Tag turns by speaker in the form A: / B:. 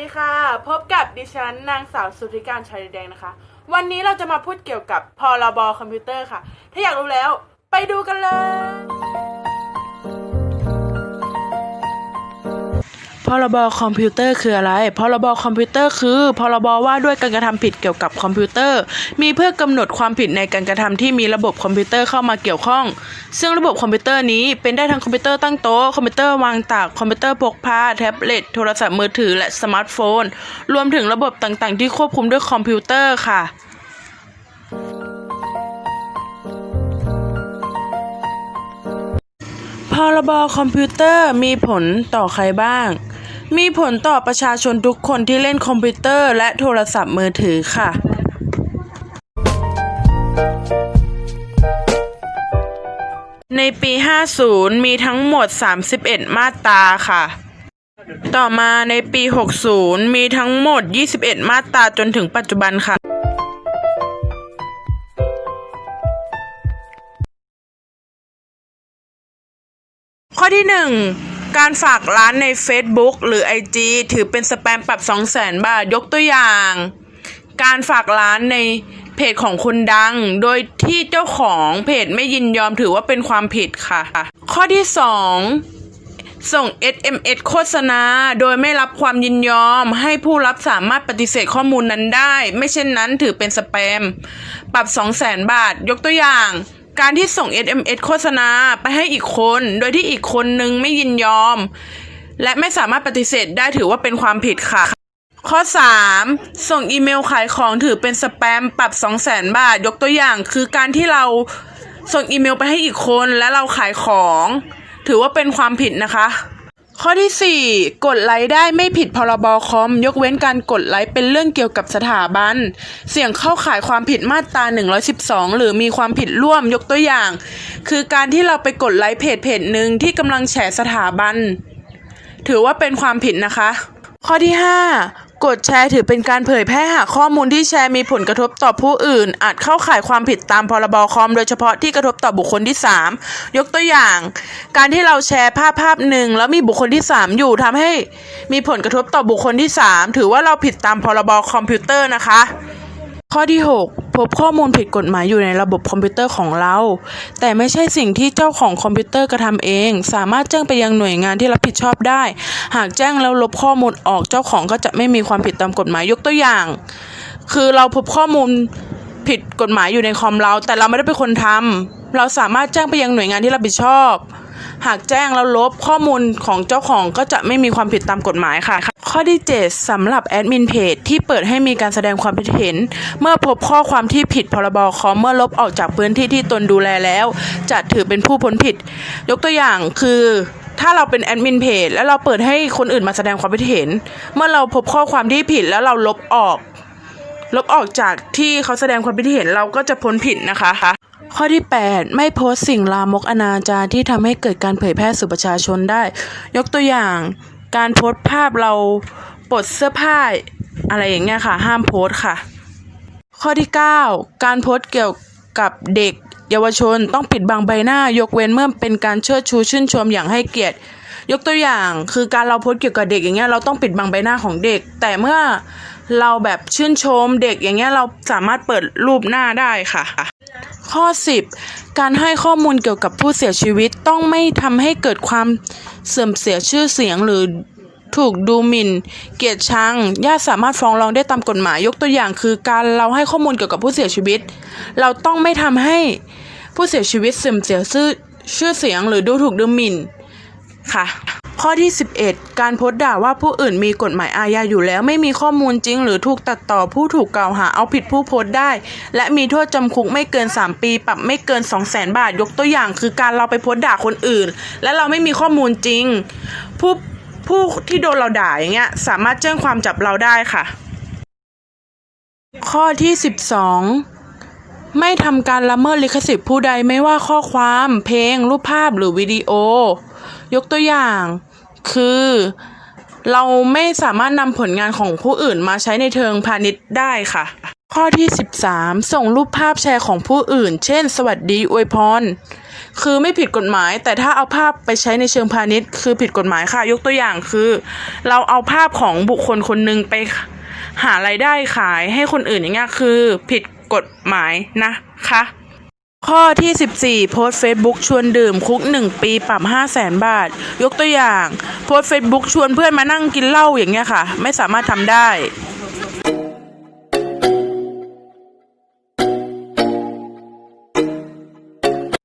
A: ดีค่ะ พบกับดิฉันนางสาวสุธิการชัยแดงนะคะ วันนี้เราจะมาพูดเกี่ยวกับพรบคอมพิวเตอร์ค่ะ ถ้าอยากรู้แล้วไปดูกันเลย พรบคอมพิวเตอร์คืออะไร พรบคอมพิวเตอร์คือ พรบว่าด้วยการกระทำผิดเกี่ยวกับคอมพิวเตอร์ มีเพื่อกำหนดความผิดในการกระทำที่มีระบบคอมพิวเตอร์เข้ามาเกี่ยวข้อง ซึ่งระบบคอมพิวเตอร์นี้เป็นได้ทั้งคอมพิวเตอร์ตั้งโต๊ะ คอมพิวเตอร์วางตาก คอมพิวเตอร์พกพา แท็บเล็ต โทรศัพท์มือถือ และสมาร์ทโฟน รวมถึงระบบต่างๆ ที่ควบคุมด้วยคอมพิวเตอร์ค่ะพรบคอมพิวเตอร์มีผลต่อใครบ้าง มีผลต่อประชาชนทุกคนที่เล่นคอมพิวเตอร์และโทรศัพท์มือถือค่ะ ในปี 50 มีทั้งหมด 31 มาตราค่ะ ต่อมาในปี 60 มีทั้งหมด 21 มาตราจนถึงปัจจุบันค่ะข้อที่ 1 การฝากร้านใน Facebook หรือ IG ถือเป็นสแปมปรับ 200,000 บาท ยกตัวอย่าง การฝากร้านในเพจของคนดัง โดยที่เจ้าของเพจไม่ยินยอมถือว่าเป็นความผิดค่ะ ข้อที่ 2 ส่ง SMS โฆษณา โดยไม่รับความยินยอม ให้ผู้รับสามารถปฏิเสธข้อมูลนั้นได้ ไม่เช่นนั้นถือเป็นสแปม ปรับ 200,000 บาท ยกตัวอย่าง การที่ส่ง SMS โฆษณาไปให้อีกคน โดยที่อีกคนนึงไม่ยินยอม และไม่สามารถปฏิเสธได้ถือว่าเป็นความผิดค่ะ ข้อ 3 ส่งอีเมลขายของถือเป็นสแปมปรับ 200,000 บาท ยกตัวอย่างคือการที่เราส่งอีเมลไปให้อีกคนและเราขายของ ถือว่าเป็นความผิดนะคะ ข้อที่ 4 กดไลค์ได้ไม่ผิดพรบคอม ยกเว้นการกดไลค์เป็นเรื่องเกี่ยวกับสถาบัน เสี่ยงเข้าข่ายความผิดมาตรา 112 หรือมีความผิดร่วมยกตัวอย่าง คือการที่เราไปกดไลค์เพจเพจหนึ่งที่กำลังแฉสถาบัน ถือว่าเป็นความผิดนะคะ ข้อที่ 5 กดแชร์ถือเป็นการเผยแพร่หาข้อมูลที่แชร์มีผลกระทบต่อผู้อื่น อาจเข้าข่ายความผิดตามพรบคอม โดยเฉพาะที่กระทบต่อบุคคลที่ 3 ยกตัวอย่าง การที่เราแชร์ภาพภาพหนึ่งแล้วมีบุคคลที่ 3 อยู่ทำให้มีผลกระทบต่อบุคคลที่ 3 ถือว่าเราผิดตามพรบคอมพิวเตอร์นะคะ ข้อที่ 6 พบข้อมูลผิดกฎหมายอยู่ในระบบคอมพิวเตอร์ของเรา แต่ไม่ใช่สิ่งที่เจ้าของคอมพิวเตอร์กระทำเอง สามารถแจ้งไปยังหน่วยงานที่รับผิดชอบได้ หากแจ้งแล้วลบข้อมูลออกเจ้าของก็จะไม่มีความผิดตามกฎหมายยกตัวอย่าง คือเราพบข้อมูลผิดกฎหมายอยู่ในคอมเรา แต่เราไม่ได้เป็นคนทำเราสามารถแจ้งไปยังหน่วยงานที่รับผิดชอบ หากแจ้งแล้วลบข้อมูลของเจ้าของก็จะไม่มีความผิดตามกฎหมายค่ะ ข้อที่ 7สำหรับแอดมินเพจที่เปิดให้มีการแสดงความคิดเห็น เมื่อพบข้อความที่ผิดพรบคอมเมื่อลบออกจากพื้นที่ที่ตนดูแลแล้ว จะถือเป็นผู้พ้นผิด ยกตัวอย่างคือถ้าเราเป็นแอดมินเพจแล้วเราเปิดให้คนอื่นมาแสดงความคิดเห็น เมื่อเราพบข้อความที่ผิดแล้วเราลบออก ลบออกจากที่เขาแสดงความคิดเห็นเราก็จะพ้นผิดนะคะ ข้อที่ 8 ไม่โพสต์สิ่งลามกอนาจารที่ทำให้เกิดการเผยแพร่สู่ประชาชนได้ ยกตัวอย่างการโพสต์ภาพเราปลดเสื้อผ้าอะไรอย่างเงี้ยค่ะ ห้ามโพสต์ค่ะ ข้อที่ 9 การโพสต์เกี่ยวกับเด็กเยาวชนต้องปิดบังใบหน้ายกเว้นเมื่อเป็นการเชิดชูชื่นชมอย่างให้เกียรติ ยกตัวอย่างคือการเราโพสต์เกี่ยวกับเด็กอย่างเงี้ยเราต้องปิดบังใบหน้าของเด็ก แต่เมื่อเราแบบชื่นชมเด็กอย่างเงี้ยเราสามารถเปิดรูปหน้าได้ค่ะ ข้อ 10 การให้ข้อมูลเกี่ยวกับผู้เสียชีวิตต้องไม่ทำให้เกิดความเสื่อมเสียชื่อเสียงหรือถูกดูหมิ่น เกียดชัง ญาติสามารถฟ้องร้องได้ตามกฎหมายยกตัวอย่างคือการเราให้ข้อมูลเกี่ยวกับผู้เสียชีวิต เราต้องไม่ทำให้ผู้เสียชีวิตเสื่อมเสียชื่อชื่อเสียงหรือดูถูกดูหมิ่นค่ะ ข้อที่ 11 การโพสต์ด่าว่าผู้อื่นมีกฎหมายอาญาอยู่แล้ว ไม่มีข้อมูลจริง หรือถูกตัดต่อผู้ถูกกล่าวหาเอาผิดผู้โพสต์ได้ และมีโทษจำคุกไม่เกิน 3 ปี ปรับไม่เกิน 2 0 0 0 0 0บาท ยกตัวอย่าง คือการเราไปโพสต์ด่าคนอื่น และเราไม่มีข้อมูลจริง ผู้ผู้ที่โดนเราด่าอย่างเงี้ยสามารถแจ้งความจับเราได้ค่ะ ข้อที่ 12ไม่ทำการละเมิดลิขสิทธิ์ผู้ใดไม่ว่าข้อความ เพลง รูปภาพหรือวิดีโอ ยกตัวอย่าง คือ เราไม่สามารถนำผลงานของผู้อื่นมาใช้ในเทิงพาณิชย์ได้ค่ะ ข้อที่ 13 ส่งรูปภาพแชร์ของผู้อื่น เช่น สวัสดีอวยพรคือไม่ผิดกฎหมาย แต่ถ้าเอาภาพไปใช้ในเชิงพาณิชย์ คือผิดกฎหมายค่ะ ยกตัวอย่างคือ เราเอาภาพของบุคคลคนหนึ่งไปหารายได้ขายให้คนอื่นอย่างเงี้ยคือผิดกฎหมายนะคะ ข้อที่ 14 โพสต์ Facebook ชวนดื่มคุก 1 ปีปรับ 5 0 0แสนบาท ยกตัวอย่าง โพสต์ Facebook ชวนเพื่อนมานั่งกินเหล้าอย่างเงี้ยค่ะ ไม่สามารถทำได้